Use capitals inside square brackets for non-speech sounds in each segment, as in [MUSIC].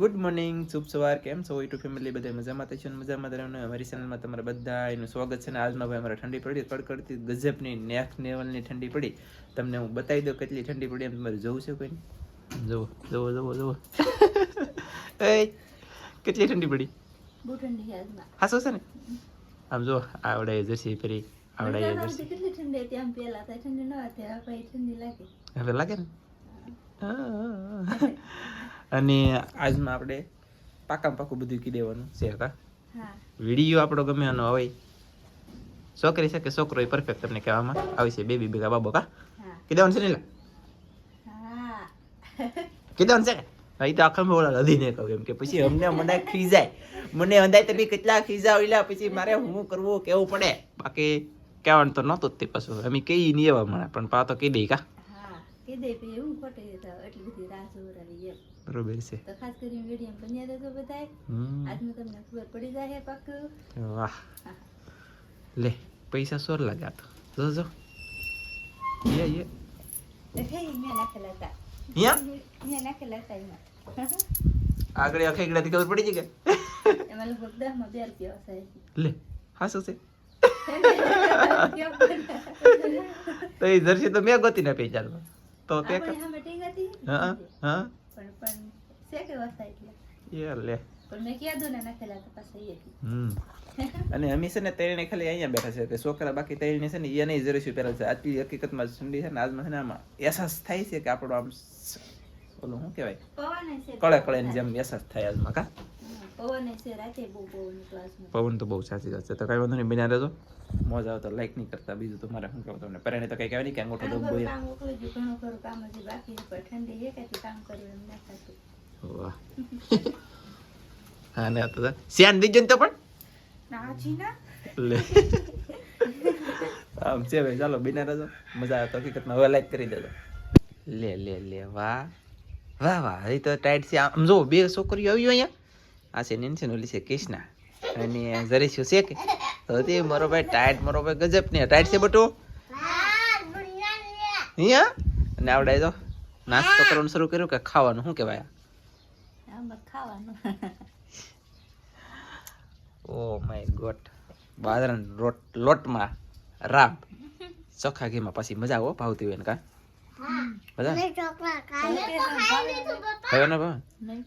Good morning શુભ સવાર કેમ છો? યુટ્યુબ ફેમિલી બધા મજામાં? થઈ છે મજામાં? રહેવાનું અમારી ચેનલમાં તમારા બધા એનું સ્વાગત છે ને આજમાં ભાઈ અમારે ઠંડી પડી કડકડતી ગજબની નેક લેવલની ઠંડી પડી. તમને હું બતાવી દઉં કેટલી ઠંડી પડી એમ તમારે જોવું છે કોઈ જુઓ જુઓ જુઓ જુઓ એ કેટલી ઠંડી પડી? બહુ ઠંડી હાસો છે ને? આમ જો આવડે જશે ફરી આવડે તો કેટલી ઠંડી હતી આમ પહેલા? ઠંડી ન હતી હવે ઠંડી લાગે. હવે લાગે ને? હા. અને આજમાં આપણે પાકા પાકું બધું કી દેવાનું. છે કા વીડિયો આપણો ગમે એનો હોય. છોકરી છે કે છોકરો એ પરફેક્ટ તમને કહેવામાં આવે છે. બેબી ભેગા બાબો કા? કી દેવાનું છે ને કી દેવાનું છે? ભાઈ તો આખા મેળા લધીને કહું એમ કે પછી અમને મને ખીજાય મને અંદાય તમે કેટલા ખીજાવ એલા પછી મારે હું કરવું કેવું પડે? બાકી કહેવાનું તો નહોતું જ તે પાછું. અમે કહીએ નહીં એવા મને પણ પા તો કહી દઈ કા? હા કે એવું ખોટી એટલી બધી રાહ જોવરાવી એમ. બરોબર છે. તો ખાસ કરીને વીડિયો બન્યા દેજો બધાય. આજનું તમને ખબર પડી જાય પાકું વાહ. લે પૈસા સોર લાગ્યા તો. જો જો. યે યે. આગળ આખે એકડાથી ખબર પડી ગઈ કે? લે હા હાસું છે. [LAUGHS] તો એ જર્સી તો મેં ગોતી ના પી તો તે હા હા. પણ પણ છે એટલે યાર લે પણ મેં કીધું ને નાખેલા હતા પાછા હમ અને અમે છે ને ખાલી અહીંયા બેઠા છે કે છોકરા બાકી ત્રણે છે ને એને જર્સી પહેરે છે આટલી હકીકતમાં ઠંડી છે ને આજમાં છે ને આમાં અહેસાસ થાય છે કે આપણો આમ ઓલું શું કહેવાય કળે કળે જેમ અહેસાસ થાય આજમાં કા પવન તો બહુ સાચી વાત છે. તો કઈ વાંધો નહીં બિના રહેજો. મોજ આવે તો લાઈક નહીં કરતા. બીજું તો મારે શું કહું તમને? પરાણે તો કઈ કહેવાય નહીં કે અંગોઠો દઉં વાહ. હા ને તો શ્યાન દીજો તો પણ? લે. આમ છે ભાઈ. ચાલો બિના રહેજો. મજા આવે તો હકીકતમાં. હવે લાઈક કરી દેજો. લે લે લે. વાહ. વાહ વાહ. એ તો ટાઈટ છે. આમ જો બે છોકરીઓ આવ્યો અહીંયા. આ છે નેન્સી ને ઓલી છે કૃષ્ણા. અને જરીશું છે કે? તો તે મારો ભાઈ ટાઈટ મારો ભાઈ ગજબ ને ટાઈટ છે બટુ. અહીંયા અને આવડે જો નાસ્તો કરવાનું શરૂ કર્યું કે ખાવાનું શું કહેવાય? આમ ખાવાનું. Oh my God. બાજરાના રોટ લોટમાં રામ ચોખા ઘીમાં પછી મજા આવો ભાવતી હોય ને. કા મજા હવે ને ભાવ નહીં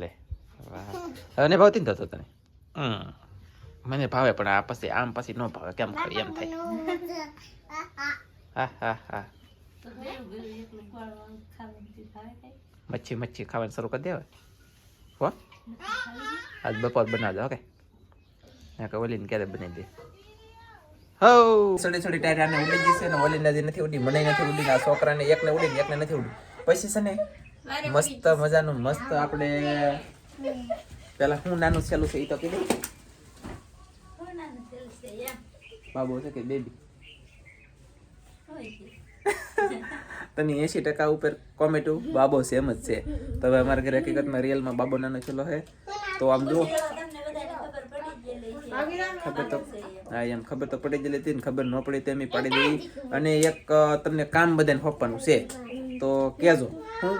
લે હવે ભાવતી ને થતો તને? હમ. મને ભાવે પણ આ પછી આમ પછી ન ભાવે. કેમ ખરી? એમ થાય. હા હા હા. તો મચ્છી મચ્છી ખાવાનું શરૂ કરી દેવાય. હો? આજ બપોર બનાવજો ઓકે? ના કે ઓલીને ક્યારે બનાવી દે. હો! સડી સડી ટાઈટ આને ઉડી જશે ને ઓલીને હજી નથી ઉડી મને નથી ઉડી આ છોકરાને એકને ઉડી ને એકને નથી ઉડી. પછી છે ને મસ્ત મજાનું મસ્ત આપણે પેલા હું નાનું છેલ્લું છે એ તો કીધું બાબુ છે કે બેબી તને એસી ટકા ઉપર કોમેટું બાબો સેમ જ છે તો હવે અમારા ઘરે હકીકતમાં રિયલમાં બાબો નાનો છેલ્લો છે તો આમ જુઓ ખબર પડી જ ગયેલી છે ખબર તો હા એમ ખબર તો પડી જ હતી ને ખબર ન પડી તેમ પાડી દેવી અને એક તમને કામ બધાને સોંપવાનું છે તો કહેજો હું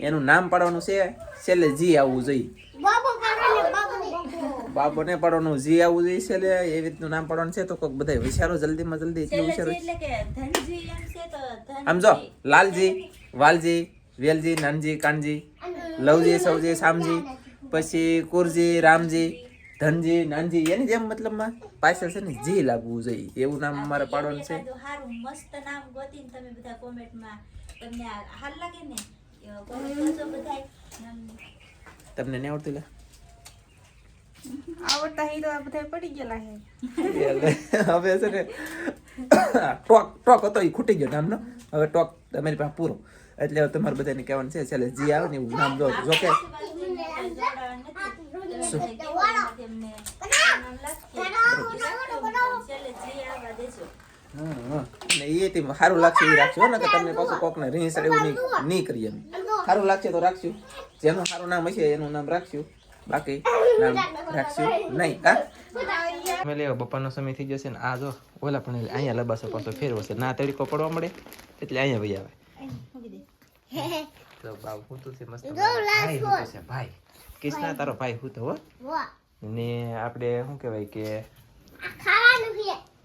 એનું નામ પાડવાનું છે છેલ્લે જી આવવું જોઈએ બાબોને પાડવાનું જી આવું જોઈએ છે એટલે એવી રીતનું નામ પાડવાનું છે તો કોઈક બધા વિચારો જલ્દીમાં જલ્દી એટલું વિચારો. એટલે કે ધનજી એમ છે તો ધન આમ જો લાલજી વાલજી વેલજી નાનજી કાનજી લવજી સૌજી શામજી પછી કુરજી રામજી ધનજી નાનજી એની જેમ મતલબમાં પાછળ છે ને જી લાગવું જોઈએ. એવું નામ અમારે પાડવાનું છે. સારું મસ્ત નામ ગોતીને તમે બધા કોમેન્ટમાં તમને હાલ લાગે ને? કોમેન્ટ કરજો બધાય તમને નહીં આવડતું લે? ટોક ટોક હતો એ ખૂટી ગયો નામનો. હવે ટોક તમારી પાસે પૂરો. એટલે તમારે બધાને કહેવાનું છે, ચાલે જી આવે ને એવું નામ જો જો કે. એ સારું લાગશે એ રાખજો ને કે તમને પાછું કોકને રીસ એવું નહીં નહીં કરીએ સારું લાગશે તો રાખશું જેનું સારું નામ હશે એનું નામ રાખશું બાકી રાખશું? નહીં કા? અમે લેવો બપાનો સમય થઈ જશે ને આ જો ઓલા પણ અહીંયા લબાસો પાછો ફેરવો છે. ના તડકો પડવા મળે એટલે અહીંયા વહી આવે. તો બાવ હું તો છે મસ્ત ભાઈ હું છે ભાઈ. કિસના તારો ભાઈ હું તો હો. ને આપણે શું કહેવાય કે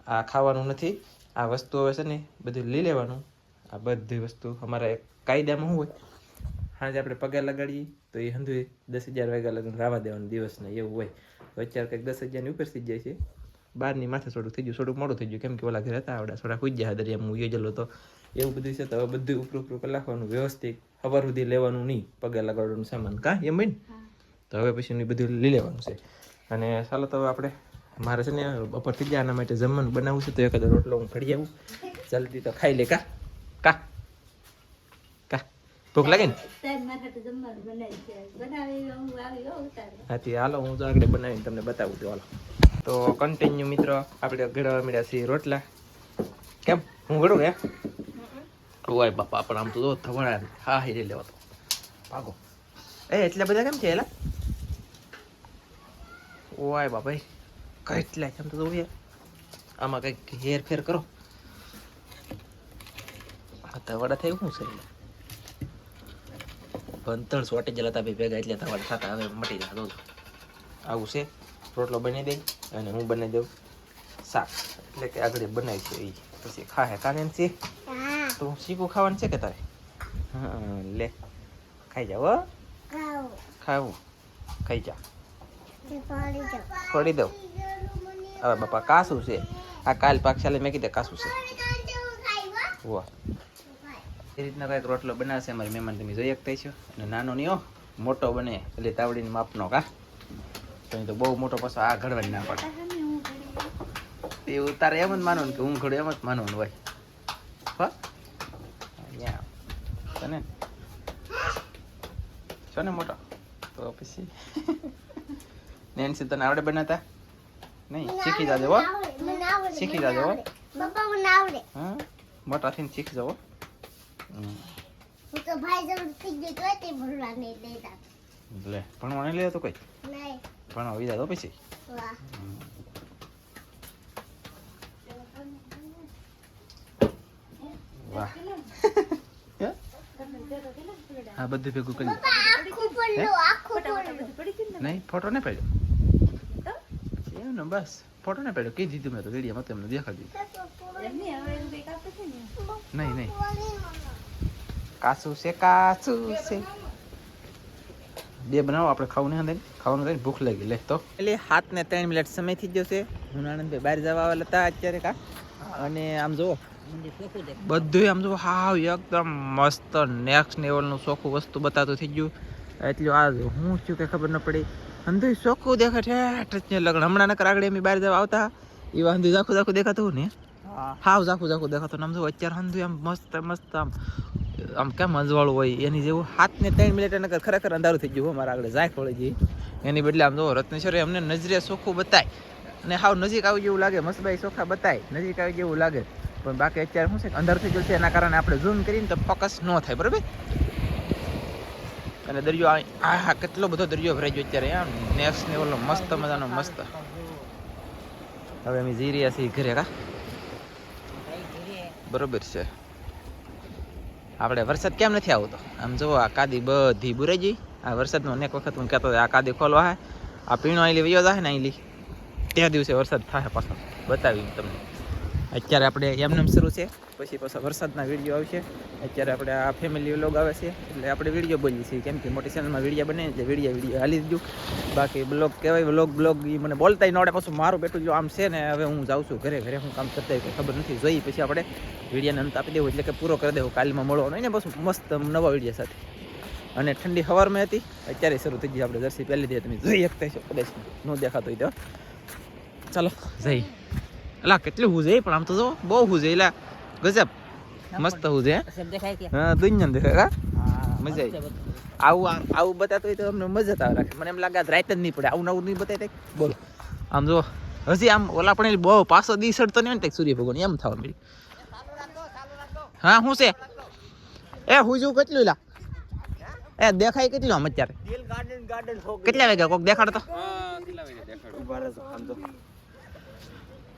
આ ખાવાનું નથી આ વસ્તુ હવે છે ને બધું લઈ લેવાનું. આ બધી વસ્તુ અમારા કાયદામાં શું હોય? સાંજે આપણે પગાર લગાડીએ તો એ હંધુએ દસ હજાર વાગ્યા લગન રાવા દેવાનું દિવસને એવું હોય. તો અત્યારે કંઈક દસ હજારની ઉપર થઈ જાય છે. બારની માથે થોડું થઈ ગયું થોડુંક મોડું થઈ ગયું. કેમ કે ઓલા ઘરે હતા આવડા થોડા ખુજ ગયા દરિયા હું યોજેલો તો એવું બધું છે તો હવે બધું ઉપર ઉપર લખવાનું વ્યવસ્થિત. હવાર સુધી લેવાનું નહીં પગાર લગાડવાનું સામાન. કાં? એમ હોય ને? તો હવે પછી એનું બધું લઈ લેવાનું છે. અને ચાલો તો આપણે મારે છે ને બપોર થઈ જાય આના માટે જમવાનું બનાવવું છે તો એકાદો રોટલો હું ઘડી આવું. જલ્દી તો ખાઈ લે કા? કા? ભૂખ લાગે ને? હાથી હાલો હું આગળ બનાવીને તમને બતાવું છું હાલો. તો કન્ટિન્યુ મિત્રો આપણે ઘડવા મળ્યા છીએ રોટલા. કેમ? હું ઘડું હે ઓય બાપા પણ આમ તો જો થવડા હા હિરે લેવા તો. ભાગો. એ એટલા બધા કેમ છે એલા? ઓય બાપા કેટલા કેમ તો જોઈએ આમાં કંઈક હેરફેર કરો. આ તવડા થયું શું છે? એલા? શોર્ટેજ હતા ભાઈ ભેગા એટલે તમારે થતા હવે મટી દઉં આવું છે. રોટલો બની દઈ અને હું બનાવી દઉં શાક. એટલે કે આગળ બનાવી છે એ પછી ખાહે કાને છે? તો શીખું ખાવાનું છે કે તારે? હા લે. ખાઈ જાવ હો. ખાવું ખાઈ જા. ફોડી દઉં. હવે બાપા કાસું છે. આ કાલ પાક ચાલે મેં કીધે કાસું છે. વાહ. એ રીતના કાંઈક રોટલો બનાવશે અમારી મહેમાન તમે જોઈ શકતા છો અને નાનો નહીં હો મોટો બને એટલે તાવડીને માપનો કા. તો તો બહુ મોટો પાછો આ ઘડવાની ના પડે. એવું તારે એમ જ માનવું કે હું ઘડું એમ જ માનવું હોય. હો? તને છો ને મોટો? તો પછી [LAUGHS] નેન્સી તને આવડે બનાવતા? નહીં? શીખી જાજો હો. શીખી જાજો હો. મોટા થઈને શીખી જાઓ. હું તો ભાઈ જોડે થઈ ગયો તો તે ભરવા નહીં લે ભણવા નહીં લે તો કોઈ નહીં ભણવા તો પછી વાહ વાહ હા બધું ભેગું કરી નહીં ફોટો ને પાડ્યો એમ ને બસ ફોટો ને પાડ્યો કઈ દીધું મેં તો વિડીયોમાં તમને દેખાડી દીધું નહીં નહીં કાસું છે કાસું છે. બે બનાવો આપણે ખાવું નહીં ખાવાનું થાય ભૂખ લાગી લે તો. એટલે હાથ ને ત્રણ મિનિટ સમય થઈ ગયો છે. હું આનંદભાઈ બહાર જવા આવેલા હતા અત્યારે કા. અને આમ જુઓ બધું આમ જુઓ હાવ એકદમ મસ્ત નેક્સ્ટ લેવલનું ચોખ્ખું વસ્તુ બતાતું થઈ ગયું. એટલે આ હું શું કે ખબર ન પડી. અંધુ ચોખ્ખું દેખે છે ટચને લગ્ન. હમણાં નકર આગળ એમ બહાર જવા આવતા. એવા અંધુ ઝાખું ઝાખું દેખાતું ને. હાવ ઝાખું ઝાખું દેખાતું આમ જો અત્યારે હંધુ આમ મસ્ત મસ્ત આમ આમ કેમ અજવાળું હોય? એની જેવું હાથ ને ત્રણ મિનિટ નકર ખરેખર અંધારું થઈ ગયું મારા આગળ જાય ખોળી એની બદલે આમ જો રત્નેશ્વરે અમને નજરે ચોખ્ખું બતાય. અને હાવ નજીક આવી જેવું લાગે મસ્તભાઈ ચોખ્ખા બતાય. નજીક આવી જેવું લાગે. પણ બાકી અત્યારે શું છે અંધાર થઈ ગયું છે, એના કારણે આપણે ઝૂમ કરીને તો ફોકસ ન થાય, બરાબર? અને દરિયો આ હા કેટલો બધો દરિયો ભરાઈ ગયો અત્યારે, આમ નેક્સ ને ઓલો મસ્ત મજાનો મસ્ત. હવે અમે જઈ રહ્યા છીએ ઘરે, કા? બરોબર છે. આપણે વરસાદ કેમ નથી આવતો? આમ જુઓ, આ કાદી બધી બુરાઈ ગઈ. આ વરસાદનો અનેક વખત હું કહેતો આ કાદી ખોલવા આ પીણો અહીંલી વયો જાય ને અહીંલી તે દિવસે વરસાદ થાય પાછો. બતાવી તમને. અત્યારે આપણે એમનેમ શરૂ છે. પછી પાછા વરસાદના વીડિયો આવશે. અત્યારે આપણે આ ફેમિલી વ્લોગ આવે છે. એટલે આપણે વીડિયો બોલીએ છીએ. કેમ કે મોટી ચેનલમાં વીડિયો બને એટલે વીડિયો વીડિયો હાલી દીધું બાકી બ્લોગ કહેવાય બ્લોગ બ્લોગ એ મને બોલતા ન પાછું મારું બેટું જો આમ છે ને, હવે હું જાઉં છું ઘરે ઘરે હું કામ કરતા કંઈ ખબર નથી. જોઈ પછી આપણે વિડીયોને અંત આપી દેવું. એટલે કે પૂરો કરી દેવું. કાલમાં મળવાનો એને પાછું મસ્ત નવા વીડિયો સાથે. અને ઠંડી હવારમાં હતી. અત્યારે શરૂ થઈ ગઈ આપણે જર્સી પહેલી દે તમે જોઈ શકતા છો કદાચ ન દેખાતો હોય તો. ચાલો. જઈ અલા કેટલું હું જઈ પણ આમ તો જો બહુ હુજે એલા ગજબ. મસ્ત હું. છે હા દુનિયા દેખાય હા? મજા આવી. આવું આવું બતાતું હોય તો અમને મજા આવે રાખે. મને એમ લાગે આજ રાત જ નહીં પડે. આવું નવું નહીં બતાય બોલો. આમ જો હજી આમ ઓલા પણ બહુ પાછો દી સડતો નહીં ને સૂર્ય ભગવાન એમ થવા મળી હા શું છે? એ હું જોઉં કેટલું લા? એ દેખાય કેટલું આમ અત્યારે? કેટલા વાગ્યા? કોક દેખાડતો?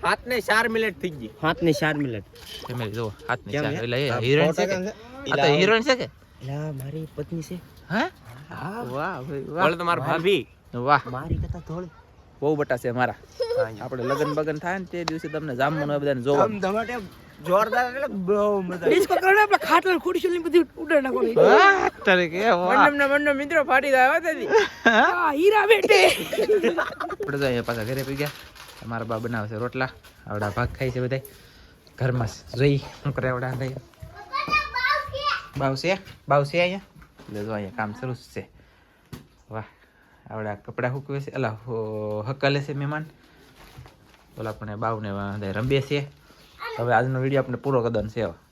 હાથ ને ચાર મિનિટ થઈ ગઈ. હાથ ને ચાર મિનિટ. ફેમિલી જો હાથ કેમ ચાર. એટલે હિરોઈન છે ફોટો કે? કેમ છે? આ તો હિરોઈન છે કે? એલા મારી પત્ની છે. હા? વાહ ભાઈ વાહ. તો મારા ભાભી. વાહ. મારી કરતા થોડી બહુ બટા છે મારા. આપણે લગન બગન થાય ને તે દિવસે તમને જામવાનું હોય બધાને જોવા ધમાટે જોરદાર એટલે બહુ મજા ડિસ્કો કરો આપણે ખાટલ ખુરશી લઈને બધી ઉડાડ તરીકે વાહ. મંડમ મંડમ મિત્રો ફાટી જાય વાત દાદી હા હીરા બેટે આપણે તો અહીંયા પાછા ઘરે પી ગયા. અમારા બા બનાવશે રોટલા. આવડા ભાગ ખાય છે બધા ઘરમાં. જોઈ શું કરે આવડા ભાઈ. બાવશે બાવશે બાવ અહીંયા જો અહીંયા કામ જ છે. વાહ, આવડા કપડાં હૂકવે છે. અલા હકાલે છે મહેમાન. ઓલા પણ બાવને રંબે છે. હવે આજનો વીડિયો આપણે પૂરો કદન છે આપણે.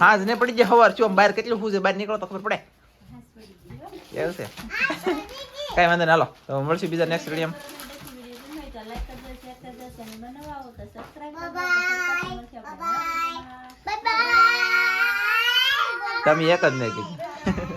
હા જ ને પડી જાય સવાર છું બહાર કેટલું શું છે? બહાર નીકળો તો ખબર પડે. એવું છે કાંઈ વાંધો ના લો તો મળશું બીજા નેક્સ્ટ વીડિયો તમે એક જ નહીં કીધું.